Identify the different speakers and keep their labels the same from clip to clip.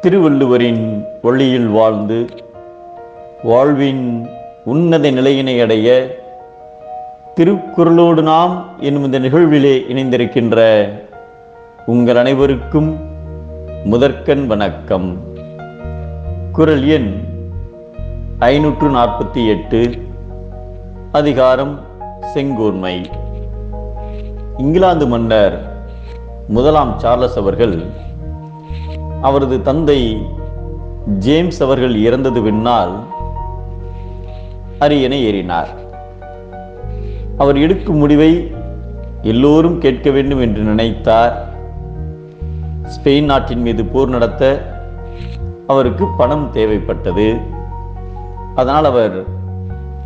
Speaker 1: திருவள்ளுவரின் வழியில் வாழ்ந்து வாழ்வின் உன்னத நிலையினை அடைய திருக்குறளோடு நாம் என்னும் இந்த நிகழ்விலே இணைந்திருக்கின்ற உங்கள் அனைவருக்கும் முதற்கண் வணக்கம். குரல் எண் ஐநூற்று நாற்பத்தி எட்டு அதிகாரம் செங்கோன்மை. இங்கிலாந்து மன்னர் முதலாம் சார்லஸ் அவர்கள் அவரது தந்தை ஜேம்ஸ் அவர்கள் இறந்தது பின்னால் அரியணை ஏறினார். அவர் எடுக்கும் முடிவை எல்லோரும் கேட்க வேண்டும் என்று நினைத்தார். ஸ்பெயின் நாட்டின் மீது போர் நடத்த அவருக்கு பணம் தேவைப்பட்டது. அதனால் அவர்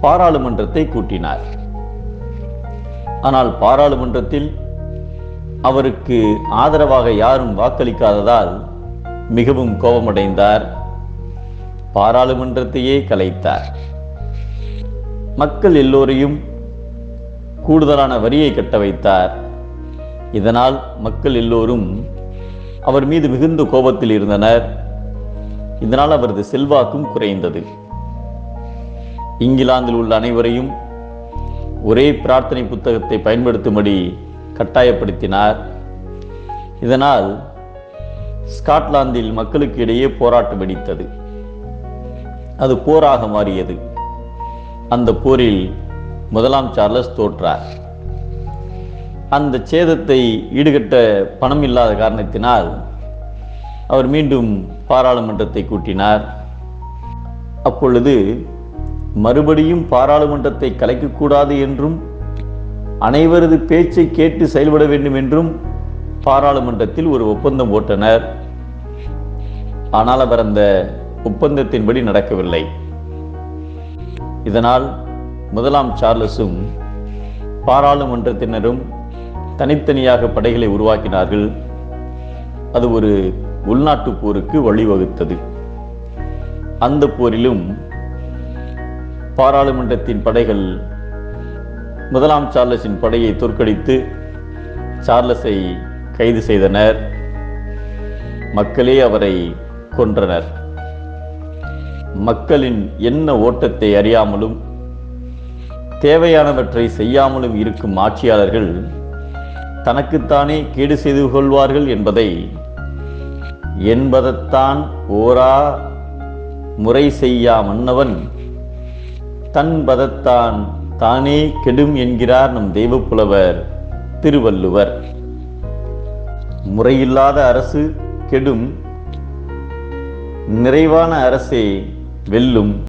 Speaker 1: பாராளுமன்றத்தை கூட்டினார். ஆனால் பாராளுமன்றத்தில் அவருக்கு ஆதரவாக யாரும் வாக்களிக்காததால் மிகவும் கோபமடைந்தார். பாராளுமன்றத்தையே கலைத்தார். மக்கள் எல்லோரையும் கூடுதலான வரியை கட்ட வைத்தார். இதனால் மக்கள் எல்லோரும் அவர் மீது மிகுந்த கோபத்தில் இருந்தனர். இதனால் அவரது செல்வாக்கும் குறைந்தது. இங்கிலாந்தில் உள்ள அனைவரையும் ஒரே பிரார்த்தனை புத்தகத்தை பயன்படுத்தும்படி கட்டாயப்படுத்தினார். இதனால் ஸ்காட்லாந்தில் மக்களுக்கு இடையே போராட்டம் வெடித்தது. அது போராக மாறியது. அந்த போரில் முதலாம் சார்லஸ் தோற்றார். அந்த சேதத்தை ஈடுகட்ட பணம் இல்லாத காரணத்தினால் அவர் மீண்டும் பாராளுமன்றத்தை கூட்டினார். அப்பொழுது மறுபடியும் பாராளுமன்றத்தை கலைக்கக்கூடாது என்றும் அனைவரது பேச்சை கேட்டு செயல்பட வேண்டும் என்றும் பாராளுமன்றத்தில் ஒரு ஒப்பந்தம் போட்டனர் ஆனால் அவர் அந்த ஒப்பந்தத்தின்படி நடக்கவில்லை. இதனால் முதலாம் சார்லஸும் பாராளுமன்றத்தினரும் தனித்தனியாக படைகளை உருவாக்கினார்கள். அது ஒரு உள்நாட்டு போருக்கு வழிவகுத்தது. அந்த போரிலும் பாராளுமன்றத்தின் படைகள் முதலாம் சார்லஸின் படையை தோற்கடித்து சார்லஸை கைது செய்தனர். மக்களே அவரை கொன்றனர். மக்களின் என்ன ஓட்டத்தை அறியாமலும் தேவையானவற்றை செய்யாமலும் இருக்கும் ஆட்சியாளர்கள் தனக்குத்தானே கேடு செய்து கொள்வார்கள் என்பதை என்பதத்தான் ஓரா முறை செய்யா மன்னவன் தன் பதத்தான் தானே கெடும் என்கிறார் நம் தெய்வப்புலவர் திருவள்ளுவர். முறையில்லாத அரசு கெடும் நிறைவான அரசே வெல்லும்.